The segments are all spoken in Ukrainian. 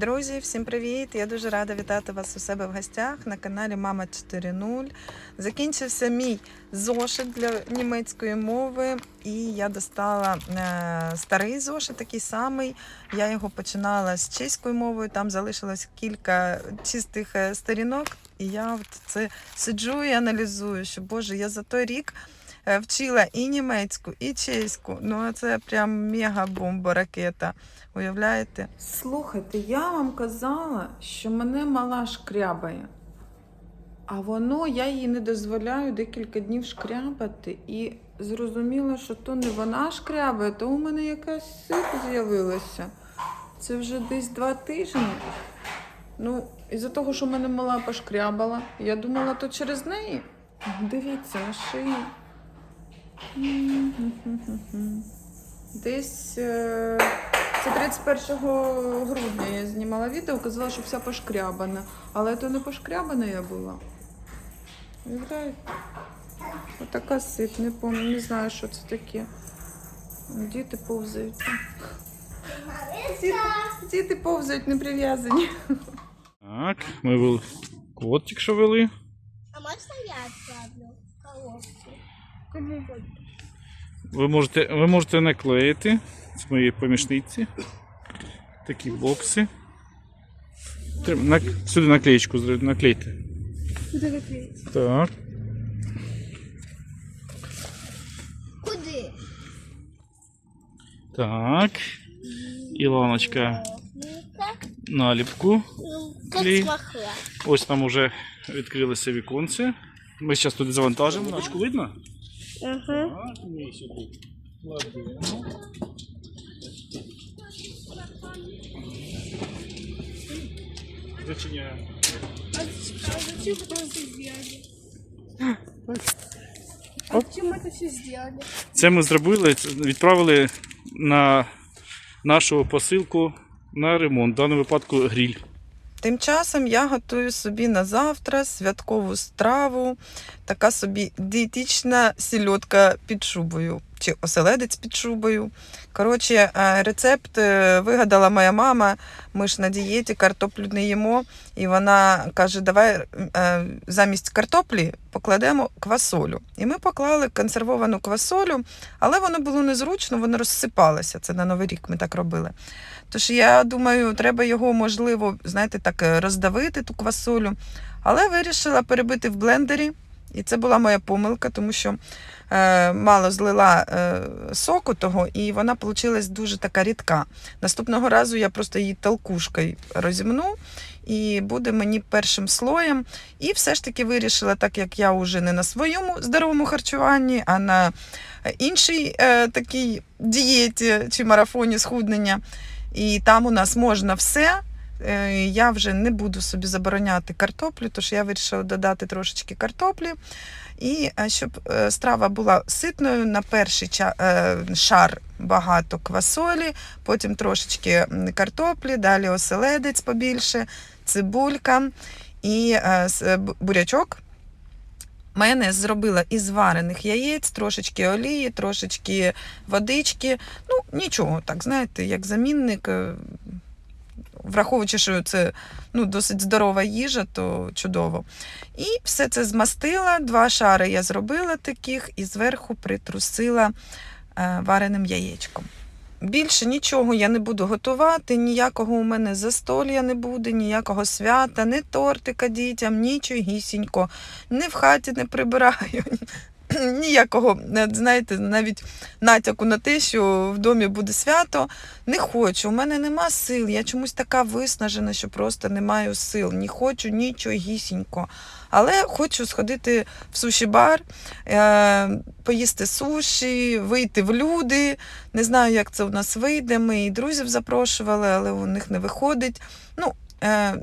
Друзі, всім привіт! Я дуже рада вітати вас у себе в гостях на каналі Мама 4.0. Закінчився мій зошит для німецької мови, і я достала е, старий зошит, такий самий. Я його починала з чеською мовою. Там залишилось кілька чистих е, сторінок, і я от це сиджу і аналізую, що Боже, я за той рік. Е, Вчила і німецьку, і чеську. Ну це прям мега-бомба ракета. Уявляєте? Слухайте, я вам казала, що мене мала шкрябає. А воно, я їй не дозволяю декілька днів шкрябати. І зрозуміла, що то не вона шкрябає, то у мене якась сип з'явилася. Це вже десь два тижні. Ну, із-за того, що мене мала пошкрябала, я думала, то через неї. Дивіться на шиї. Десь. е, Це 31 грудня я знімала відео, казала, що вся пошкрябана. Але то не пошкрябана я була. Отака сип, не пам'ятаю, не знаю, що це таке. Діти повзають. Діти, діти повзають, не прив'язані. Так, ми вели котик, що вели. А можно я отправлю коробку? Ви можете, ви можете наклеїти з моєї помічниці. Такі бокси. Треба нак- Сюди наклеєчку наклейте. Куда наклеить? Так. Куды? Так. Ілоночка наліпку. Клей. Ось там вже відкрилося віконце. Ми зараз туди завантажимо. Ночку видно? Ага. Так, ми сюди кладемо. Зачиняємо. А, зачем это все сделали? А зачем это все сделали? Це ми зробили, це відправили на нашу посилку на ремонт. В даному випадку гріль. Тим часом я готую собі на завтра святкову страву, така собі дієтична сільотка під шубою чи оселедець під шубою. Коротше, е, рецепт е, вигадала моя мама. Ми ж на дієті картоплю не їмо. І вона каже: давай е, замість картоплі покладемо квасолю. І ми поклали консервовану квасолю, але воно було незручно, воно розсипалося. Це на Новий рік ми так робили. Тож я думаю, треба його, можливо, знаєте, так роздавити, ту квасолю. Але вирішила перебити в блендері. І це була моя помилка, тому що мало злила е, соку того, і вона вийшла дуже така рідка. Наступного разу я просто її толкушкою розімну, і буде мені першим слоєм. І все ж таки вирішила, так як я вже не на своєму здоровому харчуванні, а на іншій е, такій дієті чи марафоні схуднення. І там у нас можна все. Е, Я вже не буду собі забороняти картоплю, тож я вирішила додати трошечки картоплі. І е, щоб е, страва була ситною, на перший шар багато квасолі, потім трошечки картоплі, далі оселедець побільше, цибулька і бурячок. Майонез зробила із варених яєць, трошечки олії, трошечки водички. Ну, нічого, так, знаєте, як замінник. Враховуючи, що це ну, досить здорова їжа, то чудово. І все це змастила. Два шари я зробила таких і зверху притрусила е, вареним яєчком. Більше нічого я не буду готувати, ніякого у мене застолля не буде, ніякого свята, не тортика дітям, нічогісінько. Ні в хаті не прибираю, ніякого, е, знаєте, навіть натяку на те, що в домі буде свято. Не хочу. У мене нема сил. Я чомусь така виснажена, що просто не маю сил. Не хочу нічогісінько. Але хочу сходити в суші-бар, е, поїсти суші, вийти в люди. Не знаю, як це у нас вийде. Ми і друзів запрошували, але у них не виходить. Ну,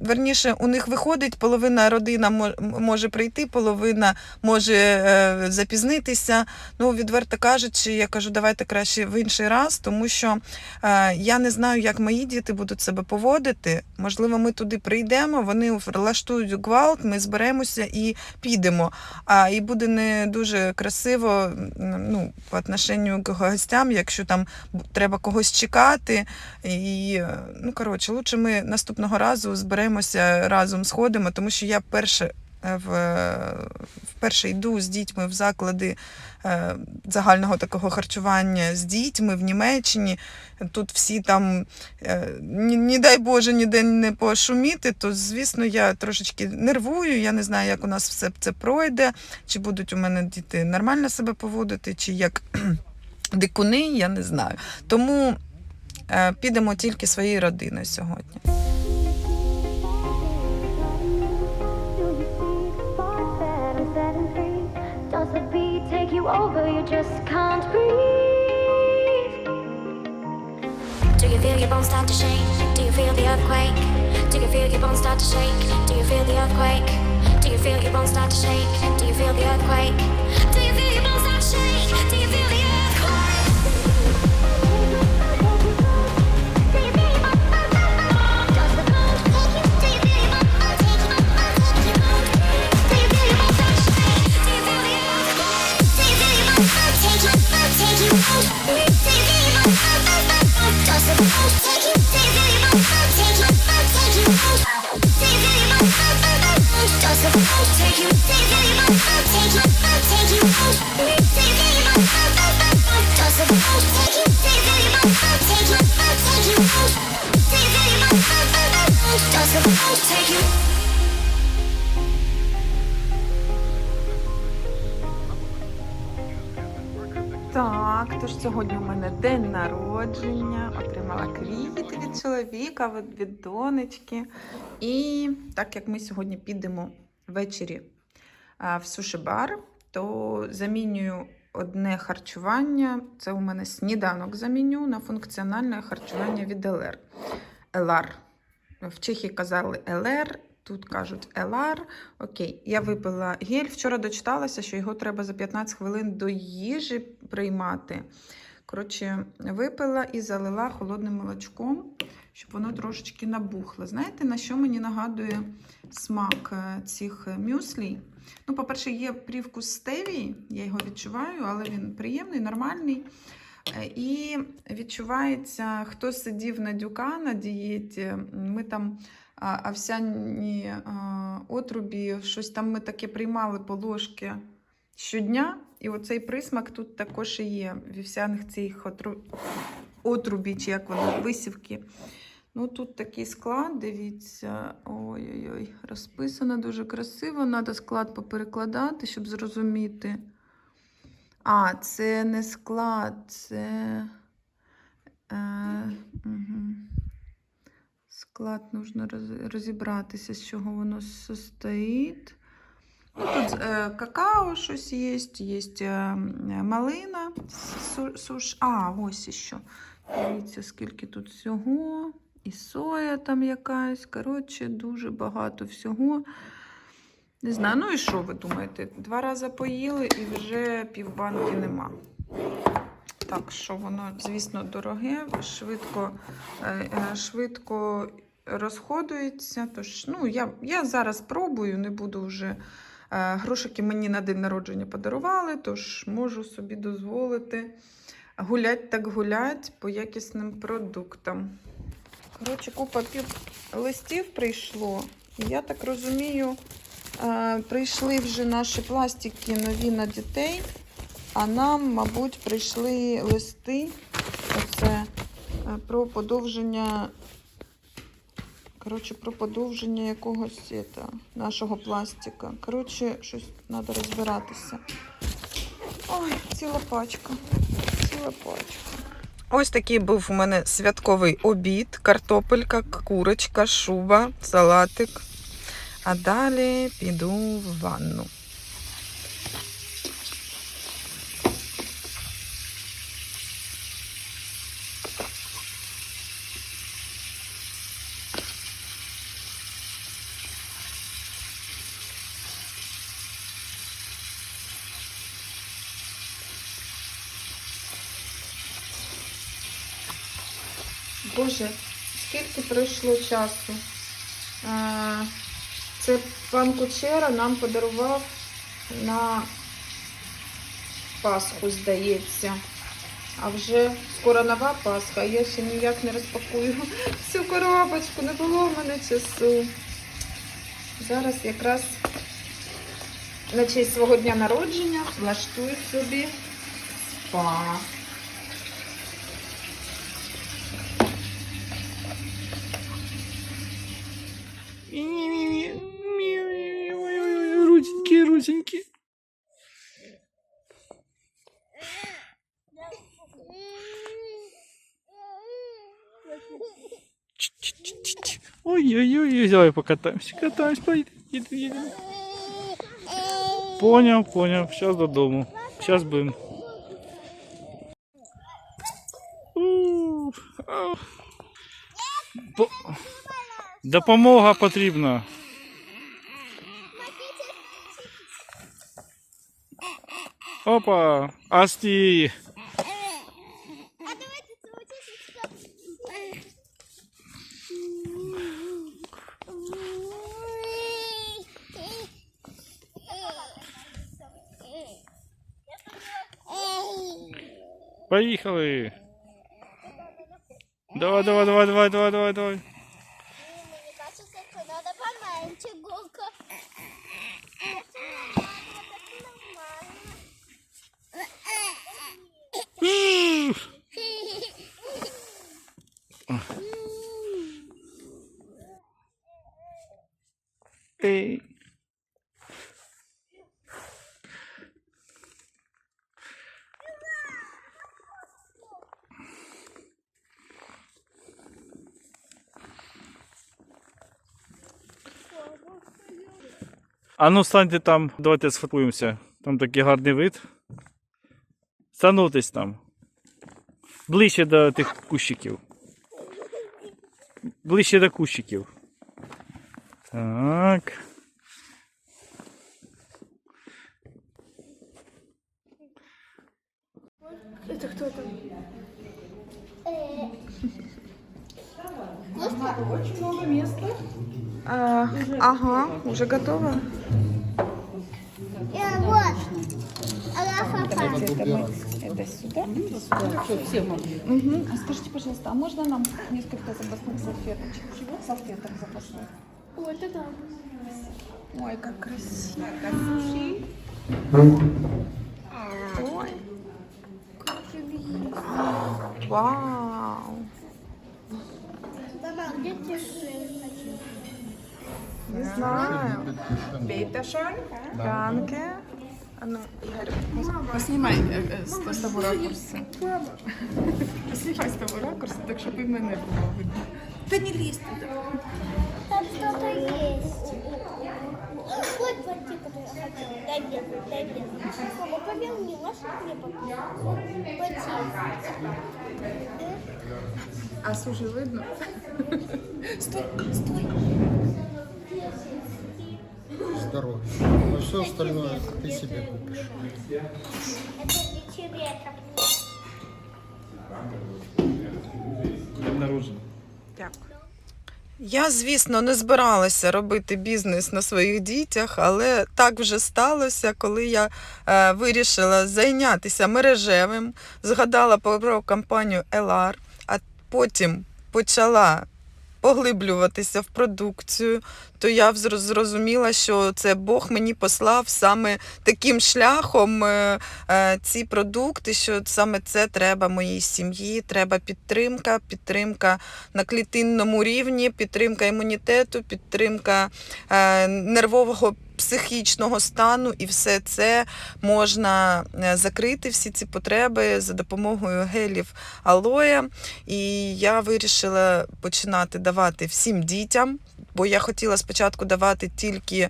верніше, у них виходить, половина родина може прийти, половина може е, запізнитися. Ну, відверто кажучи, я кажу, давайте краще в інший раз, тому що е, я не знаю, як мої діти будуть себе поводити. Можливо, ми туди прийдемо, вони влаштують гвалт, ми зберемося і підемо. А і буде не дуже красиво ну, по отношенню к гостям, якщо там треба когось чекати. І, е, ну, коротше, лучше ми наступного разу зберемося разом сходимо, тому що я перше. е, В, вперше йду з дітьми в заклади е, загального такого харчування з дітьми в Німеччині. Тут всі там, е, ні, ні дай Боже, ніде не пошуміти, то звісно я трошечки нервую. Я не знаю, як у нас все це пройде, чи будуть у мене діти нормально себе поводити, чи як дикуни, я не знаю. Тому е, підемо тільки своєю родиною сьогодні. Does the beat take you over? You just can't breathe. Do you feel your bones start to shake? Do you feel the earthquake? Do you feel your bones start to shake? Do you feel the earthquake? Do you feel your bones start to shake? Do you feel the earthquake? Народження. Отримала квіти від чоловіка, від, донечки. І так як ми сьогодні підемо ввечері в суші-бар, то замінюю одне харчування. Це у мене сніданок заміню на функціональне харчування від ЛР. ЛР. В Чехії казали ЛР, тут кажуть ЛР. Окей, я випила гель. Вчора дочиталася, що його треба за 15 хвилин до їжі приймати. Коротше, випила і залила холодним молочком, щоб воно трошечки набухло. Знаєте, на що мені нагадує смак е, цих е, мюслі? Ну, по-перше, є привкус стевії, я його відчуваю, але він приємний, нормальний. Е, І відчувається, хто сидів на дюка на дієті, ми там овсяні отрубі, щось там ми таке приймали по ложки щодня. І оцей присмак тут також і є вівсяних цих отру... отрубі, чи як вони, висівки. Ну, тут такий склад, дивіться. Ой-ой-ой, розписано дуже красиво. Треба склад поперекладати, щоб зрозуміти. А, це не склад, це. Е, угу. Склад нужно розібратися, з чого воно состоїть. Ну, тут е, какао щось є, є е, малина, су- суш. А, ось іще. Дивіться, скільки тут всього. І соя там якась. Коротше, дуже багато всього. Не знаю, ну і що ви думаєте? Два рази поїли і вже півбанки нема. Так що воно, звісно, дороге, швидко, е, е, швидко розходується. Тож, ну, я, я зараз пробую, не буду вже. Е, Грошики мені на день народження подарували, тож можу собі дозволити гулять так гулять по якісним продуктам. Коротше, купа листів прийшло. Я так розумію, е, прийшли вже наші пластики нові на дітей, а нам, мабуть, прийшли листи. Оце е, про подовження. Коротше, про подовження якогось это, нашого пластика. Коротше, щось треба розбиратися. Ой, ціла пачка. Ціла пачка. Ось такий був у мене святковий обід, картопелька, курочка, шуба, салатик. А далі піду в ванну. Боже, скільки пройшло часу. Це пан Кучера нам подарував на Пасху, здається. А вже скоро нова Пасха, я ще ніяк не розпакую цю коробочку, не було в мене часу. Зараз якраз на честь свого дня народження влаштую собі спа. Русенькі. Ой-ой-ой, давай покатаемся, катаемся, поїдемо, їдемо, їдемо. Поняв, поняв, зараз додому. А. По- Допомога потрібна. Опа. А научитесь, Поїхали. Давай, давай, давай, давай, давай, давай, давай. А ну станьте там, давайте сфотуємося. Там такий гарний вид. Станутись там. Ближче до тих кущиків. Ближче до кущиків. Так. А, ага, уже готово. Это сюда. Мгм. А скажите, пожалуйста, а можно нам несколько запасных салфеточек? Чего? Салфеток запасных. Вот это. Ой, как красиво. Ой. Вау. Мама, где ты Не знаю. Bitte schön. Danke. А ну, Ігор, поснімай е, е, з з того ракурсу. Поснімай з того ракурсу, так щоб і мене було видно. Та не лізь туди. Там что-то есть. Вот пойти, куда я хотела. Дай мне, дай мне. Мама, можешь мне? Пойти. А сужі видно? Здоровье. А все остальное ты себе купишь. Это для человека. День народження. Дякую. Я, звісно, не збиралася робити бізнес на своїх дітях, але так вже сталося, коли я е, вирішила зайнятися мережевим, згадала про компанію LR, а потім почала поглиблюватися в продукцію, то я зрозуміла, що це Бог мені послав саме таким шляхом е, е, ці продукти, що саме це треба моїй сім'ї, треба підтримка, підтримка на клітинному рівні, підтримка імунітету, підтримка е, нервового психічного стану, і все це можна е, закрити, всі ці потреби за допомогою гелів алоє. І я вирішила починати давати всім дітям, бо я хотіла спочатку давати тільки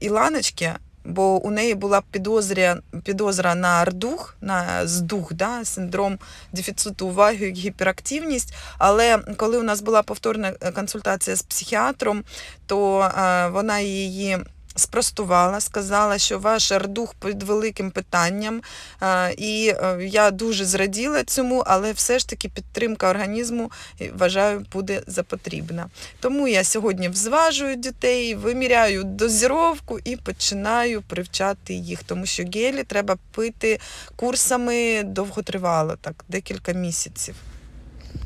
Іланочки. Бо у неї була підозря, підозра на РДУХ, на здух, да, синдром дефіциту уваги і гіперактивність. Але коли у нас була повторна е, консультація з психіатром, то е, вона її спростувала, сказала, що ваш ардух під великим питанням. Е, І е, я дуже зраділа цьому, але все ж таки підтримка організму е, вважаю буде запотрібна. Тому я сьогодні взважую дітей, виміряю дозіровку і починаю привчати їх, тому що гелі треба пити курсами довготривало, так, декілька місяців.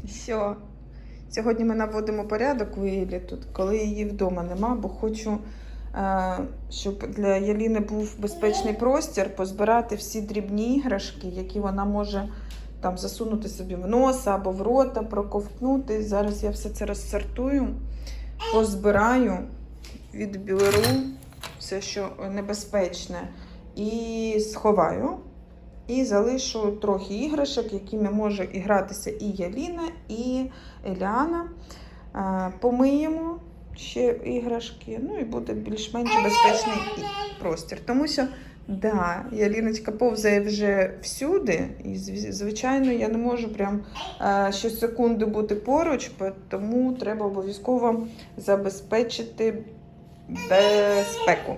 Все. Сьогодні ми наводимо порядок у Ілі тут, коли її вдома нема, бо хочу, щоб для Яліни був безпечний простір, позбирати всі дрібні іграшки, які вона може там засунути собі в носа або в рота, проковтнути. Зараз я все це розсортую, позбираю, відберу все, що небезпечне, і сховаю. І залишу трохи іграшок, якими може ігратися і Яліна, і Еліана. Е, Помиємо ще іграшки, ну і буде більш-менш безпечний простір. Тому що, да, Яліночка повзає вже всюди, і звичайно, я не можу прям е, щосекунди бути поруч, тому треба обов'язково забезпечити безпеку.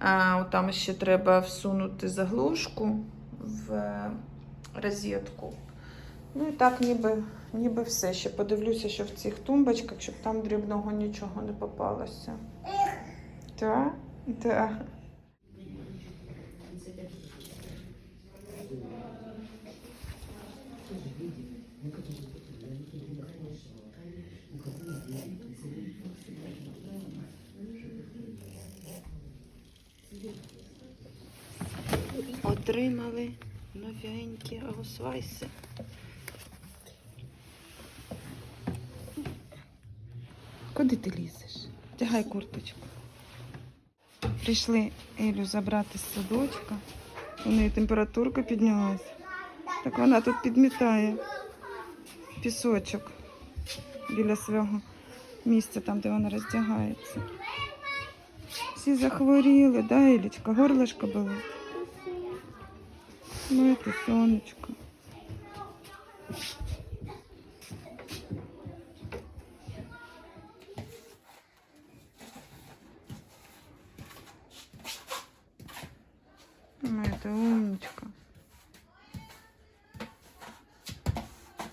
А, там ще треба всунути заглушку в розетку. Ну і так, ніби, ніби все. Ще подивлюся, що в цих тумбочках, щоб там дрібного нічого не попалося. Так, так. Отримали новенькі аусвайси. Куди ти лізеш? Тягай курточку. Прийшли Елю забрати з садочка. У неї температурка піднялась. Так вона тут підмітає пісочок біля свого місця, там, де вона роздягається. Всі захворіли, да, Елічка? Горлишко болить. Ну, це сонечко.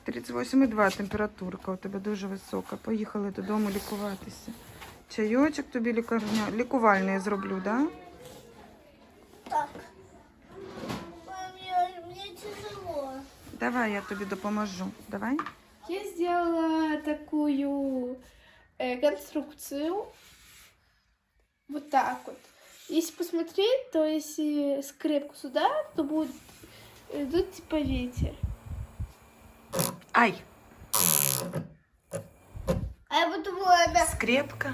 38,2 температурка у тебе дуже висока. Поїхали додому лікуватися. Чайочок тобі лікарня... лікувальний зроблю, да? Так. Мне, мне тяжело. Давай я тобі допоможу. Давай. Я сделала такую э, конструкцию. Вот так вот. Если посмотреть, то если скрепку сюда, то будет э, типа ветер. Ай, А я подумала, она... скрепка.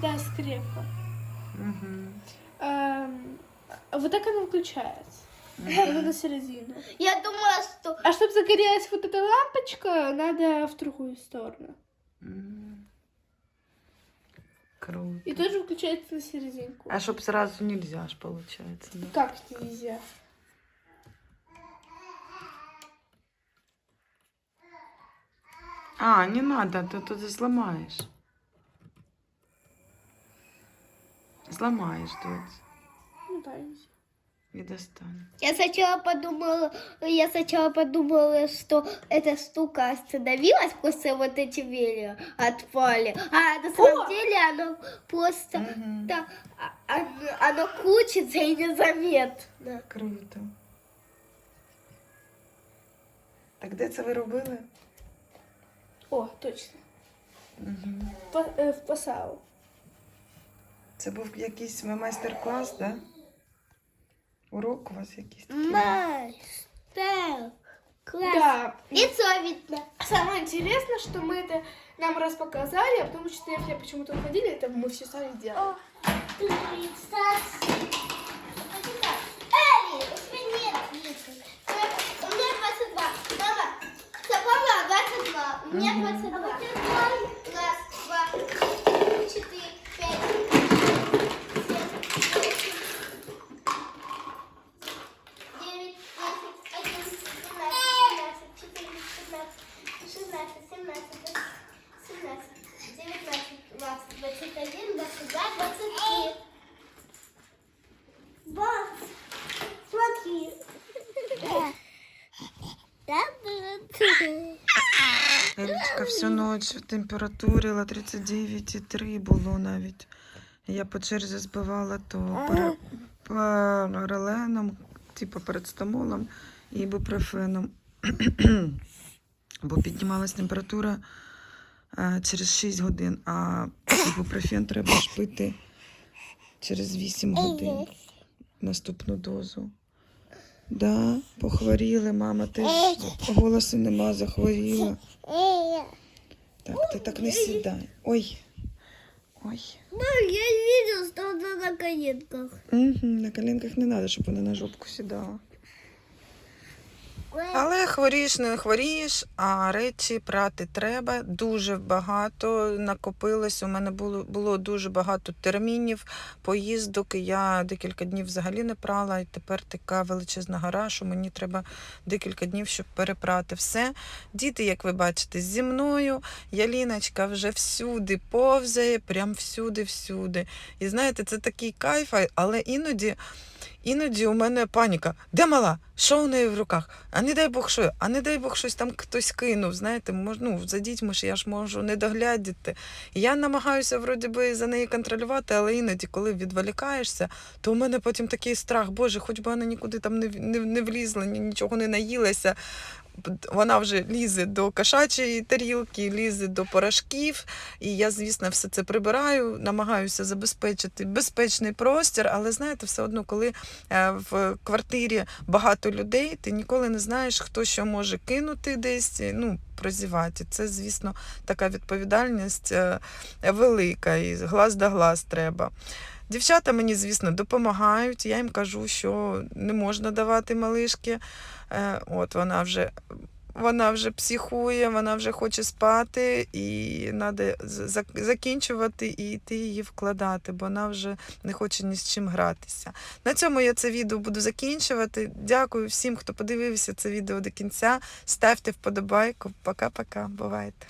Да, скрепка. Угу. Эм, а вот так она включается. Вот на середину. Я думала, что... А чтобы загорелась вот эта лампочка, надо в другую сторону. Круто. И тоже включается на серединку. А чтоб сразу нельзя ж получается, да? Как нельзя? А, не надо, то ты сломаешь. Сломаешь, тут Ну да, нельзя. и достанешь. Я сначала подумала, я сначала подумала, что эта штука остановилась, после вот эти веера отпали. А на самом деле оно просто да, а- а- оно крутится и незаметно. Круто. Так де це ви робили? О, точно. Угу. По- э, в Пасау. Це був якийсь майстер-клас, да? Урок у вас якийсь такий? Найс, так, класс. Да. Лицо видно. Самое интересное, что мы это нам раз показали, а потом учителя почему-то уходили, это мы все сами сделали. Представь. 22. У меня 22. Всю ніч температурила 39,3 було навіть. Я по черзі збивала то параленом, типу парацетамолом і ібупрофеном. Бо піднімалась температура е, через 6 годин, а ібупрофен треба ж пити через 8 годин наступну дозу. Да, похворіли, мама теж голосу нема, захворіла. Так, ты так не сідай. Ой. Ой. Мам, я видел, что она на коленках. Угу, на коленках не надо, чтобы она на жопку сідала. Але хворієш, не хворієш, а речі прати треба. Дуже багато накопилось. У мене було, було дуже багато термінів, поїздок. Я декілька днів взагалі не прала, і тепер така величезна гора, що мені треба декілька днів, щоб перепрати все. Діти, як ви бачите, зі мною. Яліночка вже всюди повзає, прям всюди-всюди. І знаєте, це такий кайф, але іноді. Іноді у мене паніка. Де мала? Що у неї в руках? А не дай Бог що, а не дай Бог щось там хтось кинув. Знаєте, мож, ну, за дітьми ж я ж можу не доглядіти. Я намагаюся вроді би за неї контролювати, але іноді, коли відволікаєшся, то у мене потім такий страх, Боже, хоч би вона нікуди там не, не, не влізла, нічого не наїлася. Вона вже лізе до кошачої тарілки, лізе до порошків. І я, звісно, все це прибираю, намагаюся забезпечити безпечний простір, але знаєте, все одно, коли е, в квартирі багато людей, ти ніколи не знаєш, хто що може кинути десь, е, ну, прозівати. Це, звісно, така відповідальність е, велика, і глаз до глаз треба. Дівчата мені, звісно, допомагають. Я їм кажу, що не можна давати малишки. Е, От вона вже. Вона вже психує, вона вже хоче спати, і треба закінчувати і йти її вкладати, бо вона вже не хоче ні з чим гратися. На цьому я це відео буду закінчувати. Дякую всім, хто подивився це відео до кінця. Ставте вподобайку. Пока-пока. Бувайте.